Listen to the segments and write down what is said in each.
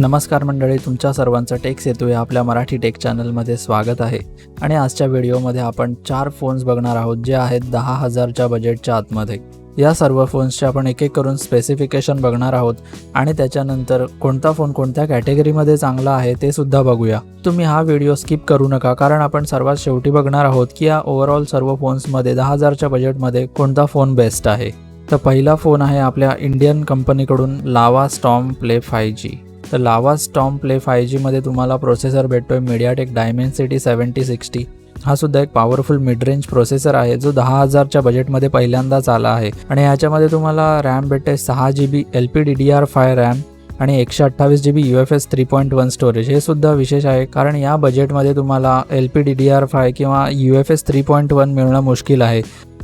नमस्कार मंडळी तुमच्या सर्वांचं टेक सेतू या आपल्या मराठी टेक चॅनलमध्ये स्वागत आहे. आणि आजच्या व्हिडिओमध्ये आपण चार फोन्स बघणार आहोत जे आहेत दहा हजारच्या बजेटच्या आतमध्ये. या सर्व फोन्सचे आपण एक एक करून स्पेसिफिकेशन बघणार आहोत आणि त्याच्यानंतर कोणता फोन कोणत्या कॅटेगरीमध्ये चांगला आहे ते सुद्धा बघूया. तुम्ही हा व्हिडिओ स्किप करू नका कारण आपण सर्वात शेवटी बघणार आहोत की या ओव्हरऑल सर्व फोन्समध्ये दहा हजारच्या बजेटमध्ये कोणता फोन बेस्ट आहे. तर पहिला फोन आहे आपल्या इंडियन कंपनीकडून लावा स्टॉम प्ले फाय जी तर लावा स्टॉम प्ले फाय जीमध्ये तुम्हाला प्रोसेसर भेटतो आहे मीडियाटेक डायमेन्सिटी सेवन्टी सिक्स्टी हा सुद्धा एक पॉवरफुल मिड रेंज प्रोसेसर आहे जो दहा हजारच्या बजेटमध्ये पहिल्यांदाच आला आहे. आणि याच्यामध्ये तुम्हाला रॅम भेटते सहा G B L P D D R five RAM आणि एकशे अठ्ठावीस G B U F S three point one storage हे सुद्धा विशेष आहे कारण या बजेटमध्ये तुम्हाला L P D D R five किंवा U F S three point one मिळणं मुश्किल आहे.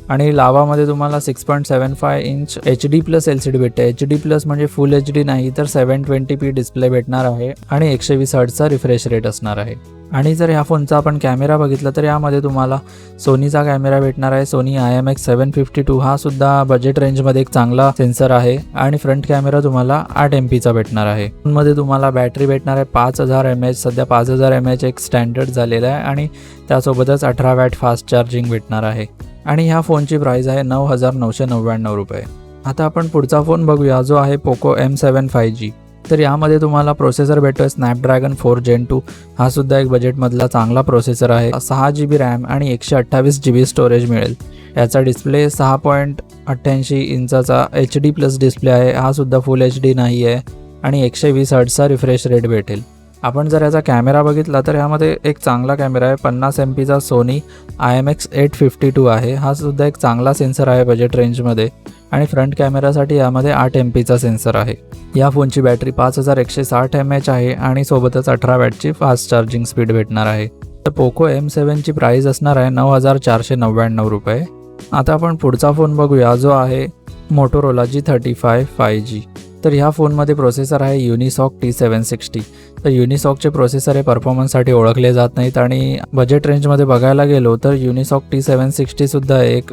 आणि लावामध्ये तुम्हाला six point seven five inch H D plus L C D भेटते. एच डी प्लस म्हणजे फुल एच डी नाही तर सेवन ट्वेंटी पी डिस्प्ले भेटणार आहे आणि एकशे वीस हर्टचा रिफ्रेश रेट असणार आहे. आणि जर ह्या फोनचा आपण कॅमेरा बघितला तर यामध्ये तुम्हाला सोनीचा कॅमेरा भेटणार आहे. Sony I M X seven fifty two हा सुद्धा बजेट रेंजमध्ये एक चांगला सेन्सर आहे आणि फ्रंट कॅमेरा तुम्हाला आठ एम पीचा भेटणार आहे. फोनमध्ये तुम्हाला बॅटरी भेटणार आहे पाच हजार एम एच सध्या पाच हजार एम एच एक स्टँडर्ड झालेला आहे आणि त्यासोबतच अठरा वॅट फास्ट चार्जिंग भेटणार आहे. आणि ह्या फोनची प्राईस आहे नऊ हजार नऊशे नव्याण्णव रुपये. आता आपण पुढचा फोन बघूया जो आहे Poco M seven five G तर यामध्ये तुम्हाला प्रोसेसर भेटतोय स्नॅपड्रॅगन फोर जेन टू हा सुद्धा एक बजेटमधला चांगला प्रोसेसर आहे. सहा जी बी रॅम आणि एकशे अठ्ठावीस जी बी स्टोरेज मिळेल. याचा डिस्प्ले सहा पॉईंट अठ्ठ्याऐंशी इंचाचा एच डी प्लस डिस्प्ले आहे. हा सुद्धा फुल एच डी नाही आहे आणि एकशे वीस हर्टचा रिफ्रेश रेट भेटेल. आपण जर याचा कॅमेरा बघितला तर यामध्ये एक चांगला कॅमेरा आहे. पन्नास एम पीचा Sony I M X eight fifty two आहे. हा सुद्धा एक चांगला सेन्सर आहे बजेट रेंजमध्ये आणि फ्रंट कॅमेरासाठी यामध्ये आठ एम पीचा सेन्सर आहे. या फोनची बॅटरी पाच हजार एकशे साठ एम एच आहे आणि सोबतच अठरा वॅटची फास्ट चार्जिंग स्पीड भेटणार आहे. तर पोको एम सेवनची प्राईस असणार आहे नऊ हजार चारशे नव्याण्णव रुपये. आता आपण पुढचा फोन बघूया. जो आहे Motorola G thirty five five G तर ह्या फोनमध्ये प्रोसेसर आहे युनिसॉक टी सेवन सिक्स्टी तर युनिसॉकचे प्रोसेसर हे परफॉर्मन्ससाठी ओळखले जात नाहीत आणि बजेट रेंजमध्ये बघायला गेलो तर युनिसॉक टी सेवन सिक्स्टीसुद्धा एक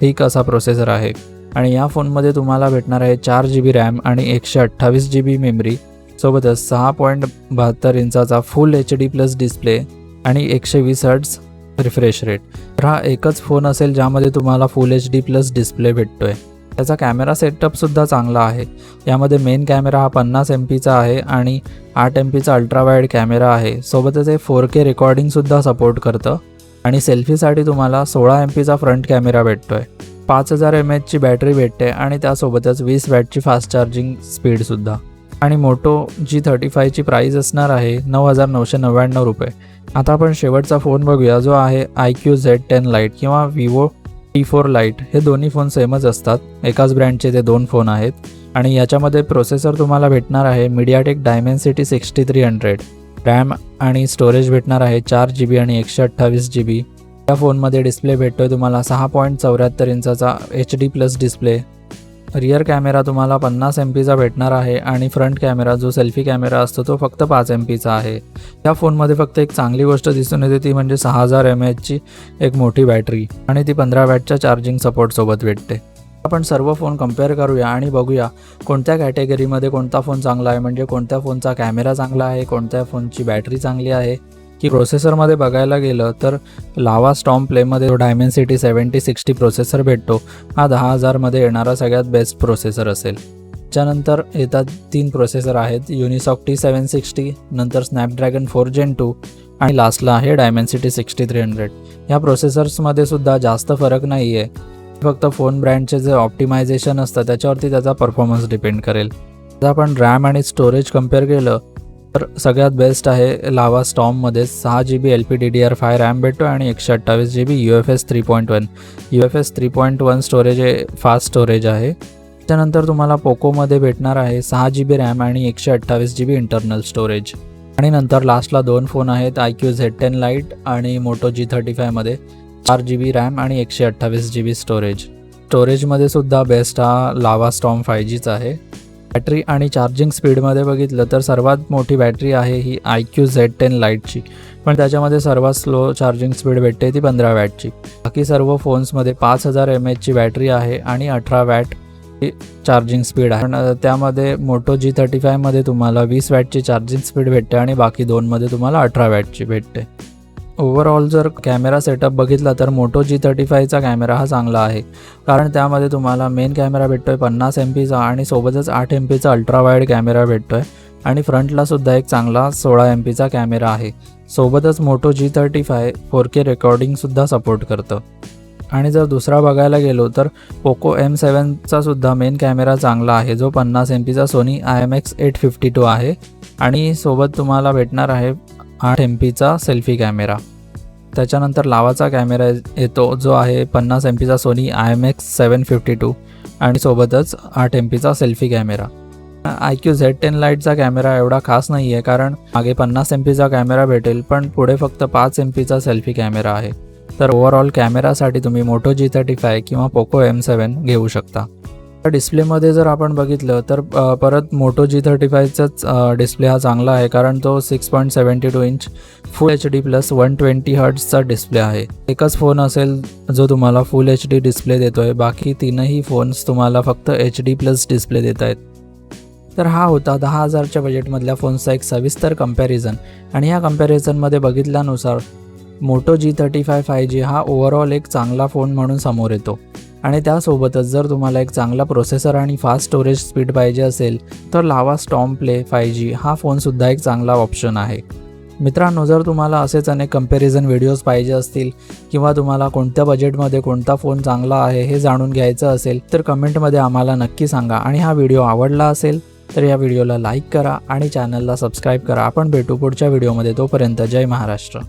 ठीक असा प्रोसेसर आहे. आणि या फोनमध्ये तुम्हाला भेटणार आहे चार जी बी रॅम आणि एकशे अठ्ठावीस जी बी मेमरी सोबतच सहा पॉईंट बहात्तर इंचाचा full H D plus display आणि एकशे वीस हर्ट्स रिफ्रेश रेट तर हा एकच फोन असेल ज्यामध्ये तुम्हाला full H D plus display भेटतो आहे त्याचा कॅमेरा सेटअपसुद्धा चांगला आहे. यामध्ये मेन कॅमेरा हा पन्नास एम पीचा आहे आणि आठ एम पीचा अल्ट्रावाईड कॅमेरा आहे. सोबतच हे फोर के रेकॉर्डिंगसुद्धा सपोर्ट करतं. आणि सेल्फीसाठी तुम्हाला सोळा एम पीचा फ्रंट कॅमेरा भेटतोय. पाच हजार एम एचची बॅटरी भेटते आणि त्यासोबतच वीस वॅटची फास्ट चार्जिंग स्पीडसुद्धा आणि मोटो जी थर्टी फायची प्राईस असणार आहे नऊ हजार नऊशे नव्याण्णव रुपये. आता आपण शेवटचा फोन बघूया जो आहे I Q Z ten lite किंवा विवो टी फोर लाइट हे दोन्ही फोन सेमच असतात. एकाच ब्रँडचे ते दोन फोन आहेत. आणि याच्यामध्ये प्रोसेसर तुम्हाला भेटणार आहे MediaTek Dimensity sixty three hundred RAM आणि स्टोरेज भेटणार आहे चार जी बी आणि एकशे अठ्ठावीस जी बी या फोनमध्ये डिस्प्ले भेटतोय तुम्हाला सहा पॉईंट चौऱ्याहत्तर इंचाचा H D plus display rear camera तुम्हाला पन्नास एम पीचा भेटणार आहे आणि फ्रंट कॅमेरा जो सेल्फी कॅमेरा असतो तो फक्त पाच एम पीचा आहे. या फोनमध्ये फक्त एक चांगली गोष्ट दिसून येते ती म्हणजे सहा हजार एम एचची एक मोठी बॅटरी आणि ती पंधरा वॅटच्या चार्जिंग सपोर्टसोबत भेटते. आपण सर्व फोन कंपेअर करूया आणि बघूया कोणत्या कॅटेगरीमध्ये कोणता फोन चांगला आहे म्हणजे कोणत्या फोनचा कॅमेरा चांगला आहे कोणत्या फोनची बॅटरी चांगली आहे. की प्रोसेसरमध्ये बघायला गेलं तर लावा स्टॉम प्लेमध्ये जो डायमेन्सिटी सेवन्टी सिक्स्टी प्रोसेसर भेटतो. हा दहा हजारमध्ये येणारा सगळ्यात बेस्ट प्रोसेसर असेल. त्यानंतर येतात तीन प्रोसेसर आहेत. युनिसॉक टी सेवन सिक्स्टी नंतर स्नॅपड्रॅगन फोर जेन टू आणि लास्टला आहे डायमेन्सिटी सिक्स्टी थ्री हंड्रेड ह्या प्रोसेसर्समध्ये सुद्धा जास्त फरक नाही आहे फक्त फोन ब्रँडचे जे ऑप्टिमायझेशन असतं त्याच्यावरती त्याचा परफॉर्मन्स डिपेंड करेल. जर आपण रॅम आणि स्टोरेज कंपेअर केलं तर सगळ्यात बेस्ट आहे लावा स्टॉममध्ये सहा G B L P D D R five RAM भेटतो आणि एकशे अठ्ठावीस G B U F S three point one U F S three point one storage हे फास्ट स्टोरेज आहे. त्यानंतर तुम्हाला पोकोमध्ये भेटणार आहे सहा जी बी रॅम आणि एकशे अठ्ठावीस जी बी इंटरनल स्टोरेज आणि नंतर लास्टला दोन फोन आहेत I Q Z ten lite आणि मोटो जी थर्टी फायमध्ये चार जी बी रॅम आणि एकशे अठ्ठावीस जी बी स्टोरेज स्टोरेजमध्ये सुद्धा बेस्ट हा लावा स्टॉम फाय जीचा आहे. बॅटरी आणि चार्जिंग स्पीडमध्ये बघितलं तर सर्वात मोठी बॅटरी आहे ही आय क्यू झेड टेन लाईटची. पण त्याच्यामध्ये सर्वात स्लो चार्जिंग स्पीड भेटते ती पंधरा वॅटची. बाकी सर्व फोन्समध्ये पाच हजार एम एचची बॅटरी आहे आणि अठरा वॅट चार्जिंग स्पीड आहे. पण त्यामध्ये मोटो जी थर्टी फायमध्ये तुम्हाला वीस वॅटची चार्जिंग स्पीड भेटते आणि बाकी दोनमध्ये तुम्हाला अठरा वॅटची भेटते. ओव्हरऑल जर कॅमेरा सेटअप बघितला तर मोटो जी थर्टी फायचा कॅमेरा हा चांगला आहे. कारण त्यामध्ये तुम्हाला मेन कॅमेरा भेटतो आहे पन्नास एम पीचा आणि सोबतच आठ एम पीचा अल्ट्रा वाईड कॅमेरा भेटतो आहे आणि फ्रंटला सुद्धा एक चांगला सोळा एम पीचा कॅमेरा आहे. सोबतच Moto G thirty five four K रेकॉर्डिंगसुद्धा support करतं. आणि जर दुसरा बघायला गेलो तर पोको एम सेवनचा सुद्धा मेन कॅमेरा चांगला आहे. जो पन्नास एम पीचा Sony I M X eight fifty two आहे. आणि सोबत तुम्हाला भेटणार आहे आठ एम पीचा सेल्फी कॅमेरा त्याच्यानंतर लावाचा कॅमेरा येतो जो आहे पन्नास एम पीचा Sony I M X seven fifty two आणि सोबतच आठ एम पीचा selfie camera. IQOO Z ten लाईटचा कॅमेरा एवढा खास नाही आहे कारण मागे पन्नास एम पीचा कॅमेरा भेटेल पण पुढे फक्त पाच एम पीचा सेल्फी कॅमेरा आहे. तर ओव्हरऑल कॅमेरासाठी तुम्ही मोटो जी थर्टी फाय किंवा पोको एम सेवन घेऊ शकता. डिस्प्लेमध्ये जर आपण बघितलं तर परत मोटो जी थर्टी फायचाच डिस्प्ले हा चांगला आहे कारण तो six point seventy two inch full H D plus one twenty हर्ट्सचा display आहे. एकच फोन असेल जो तुम्हाला फुल एच डी डिस्प्ले देतो आहे बाकी तीनही फोन्स तुम्हाला फक्त एच डी प्लस डिस्प्ले देत आहेत. तर हा होता दहा हजारच्या बजेटमधल्या फोन्सचा एक सविस्तर कंपॅरिझन आणि ह्या कम्पॅरिझनमध्ये बघितल्यानुसार Moto G thirty five five G हा ओव्हरऑल एक चांगला फोन म्हणून समोर येतो. आणि त्यासोबतच जर तुम्हाला एक चांगला प्रोसेसर आणि फास्ट स्टोरेज स्पीड पाहिजे असेल तर लावा स्टॉम प्ले फाय जी हा फोनसुद्धा एक चांगला ऑप्शन आहे. मित्रांनो जर तुम्हाला असेच अनेक कंपॅरिझन व्हिडिओज पाहिजे असतील किंवा तुम्हाला कोणत्या बजेटमध्ये कोणता फोन चांगला आहे हे जाणून घ्यायचं असेल तर कमेंटमध्ये आम्हाला नक्की सांगा. आणि हा व्हिडिओ आवडला असेल तर या व्हिडिओला लाईक करा आणि चॅनलला सबस्क्राईब करा. आपण भेटू पुढच्या व्हिडिओमध्ये तोपर्यंत जय महाराष्ट्र.